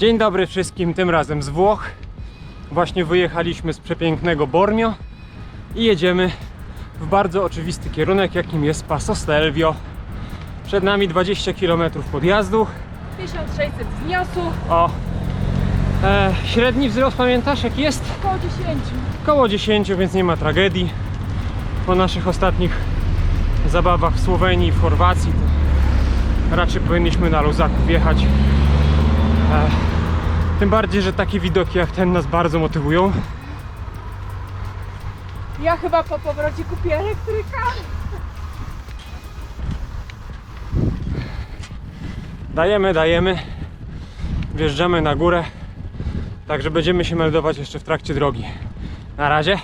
Dzień dobry wszystkim, tym razem z Włoch. Właśnie wyjechaliśmy z przepięknego Bormio i jedziemy w bardzo oczywisty kierunek, jakim jest Passo Stelvio. Przed nami 20 km podjazdu. 1600 wzniosów, O, e, średni wzrost pamiętasz jaki jest? około 10. Około 10, więc nie ma tragedii. Po naszych ostatnich zabawach w Słowenii i w Chorwacji raczej powinniśmy na luzaku wjechać. E, tym bardziej, że takie widoki jak ten nas bardzo motywują. Ja chyba po powrocie kupię elektryka. Dajemy, dajemy. Wjeżdżamy na górę. Także będziemy się meldować jeszcze w trakcie drogi. Na razie.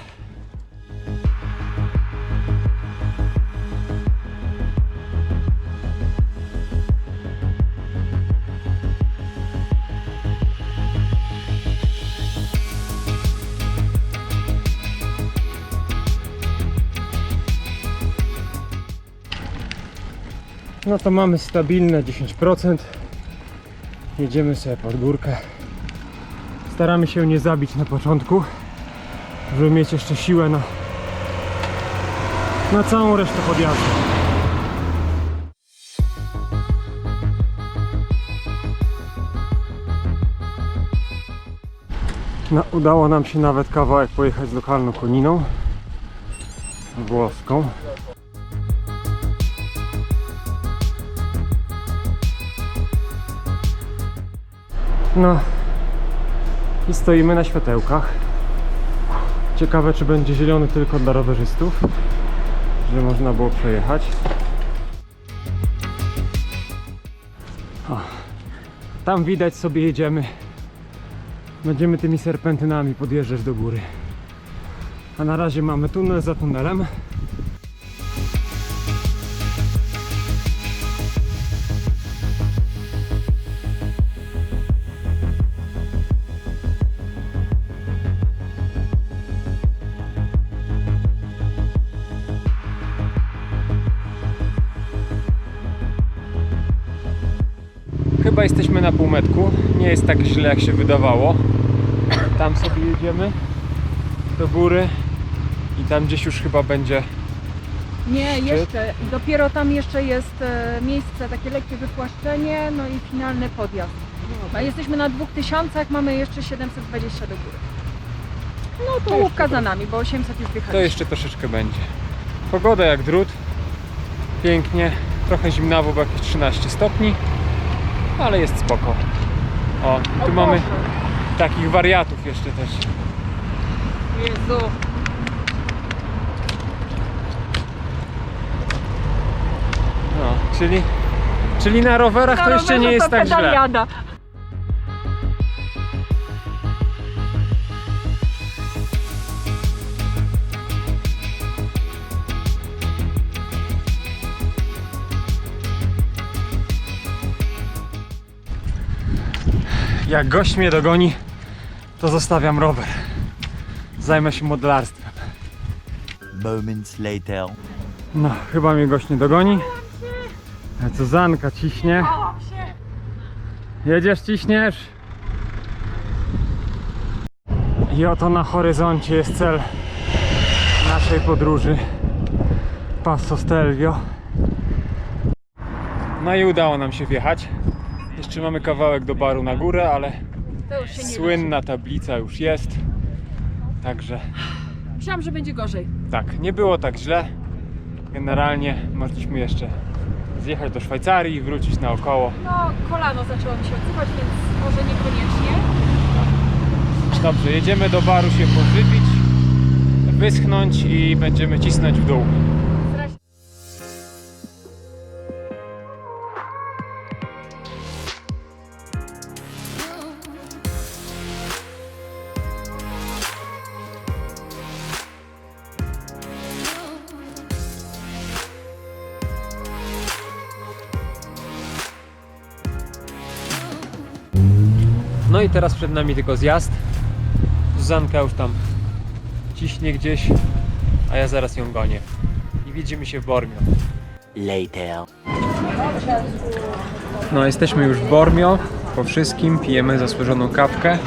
No to mamy stabilne 10%. Jedziemy sobie pod górkę. Staramy się nie zabić na początku, żeby mieć jeszcze siłę na, na całą resztę podjazdu. No, udało nam się nawet kawałek pojechać z lokalną koniną włoską. No i stoimy na światełkach. Ciekawe, czy będzie zielony tylko dla rowerzystów, żeby można było przejechać. O, tam widać sobie jedziemy. Będziemy tymi serpentynami podjeżdżać do góry. A na razie mamy tunel za tunelem. Jesteśmy na półmetku. Nie jest tak źle jak się wydawało. Tam sobie jedziemy do góry i tam gdzieś już chyba będzie. Nie, jeszcze. Dopiero tam jeszcze jest e, miejsce, takie lekkie wypłaszczenie, no i finalny podjazd. A jesteśmy na 2000, mamy jeszcze 720 do góry. No to łówka za nami, bo 800 już To wjechaliśmy. jeszcze troszeczkę będzie. Pogoda jak drut. Pięknie. Trochę zimnawo, bo jakieś 13 stopni. Ale jest spoko. O, tu mamy takich wariatów jeszcze też. Jezu. No, czyli, czyli na rowerach to jeszcze nie jest tak źle. Jak gość mnie dogoni, to zostawiam rower. Zajmę się modelarstwem. Moments later. No, chyba mnie gość nie dogoni. Cuzanka ciśnie. Jedziesz, ciśniesz. I oto na horyzoncie jest cel naszej podróży. Passo Stelvio. No i udało nam się wjechać. Jeszcze mamy kawałek do baru na górę, ale słynna tablica już jest. Także Myślałam, że będzie gorzej. tak, nie było tak źle. Generalnie mogliśmy jeszcze zjechać do Szwajcarii i wrócić naokoło. No, kolano zaczęło mi się odsuwać, więc może niekoniecznie. Dobrze, jedziemy do baru się pożywić, wyschnąć i będziemy cisnąć w dół. No i teraz przed nami tylko zjazd. Zuzanka już tam ciśnie gdzieś, a ja zaraz ją gonię. I widzimy się w Bormio. Later. No, jesteśmy już w Bormio. po wszystkim, pijemy zasłużoną kawkę,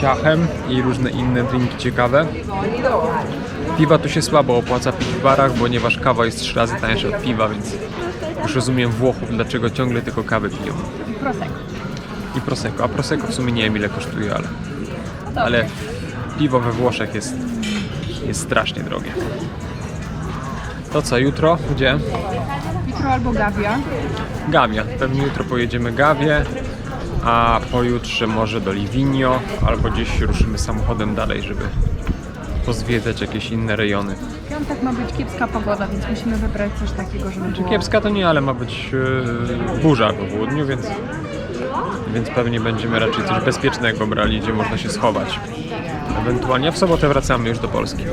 ciachem i różne inne drinki ciekawe. Piwa tu się słabo opłaca pić w barach, ponieważ kawa jest trzy razy tańsza od piwa, więc już rozumiem Włochów, dlaczego ciągle tylko kawę piją. Prosecco. I Prosecco. A Prosecco w sumie nie wiem ile kosztuje, ale, ale piwo we Włoszech jest, jest strasznie drogie. To co, jutro? Gdzie? Mikro albo gawia. Gawia. Pewnie jutro pojedziemy Gawię, a pojutrze może do Livigno, albo gdzieś ruszymy samochodem dalej, żeby pozwiedzać jakieś inne rejony. W piątek ma być kiepska pogoda, więc musimy wybrać coś takiego, żeby Czy było... kiepska to nie, ale ma być e, burza po południu, więc, więc pewnie będziemy raczej coś bezpiecznego brali, gdzie można się schować. Ewentualnie w sobotę wracamy już do Polski.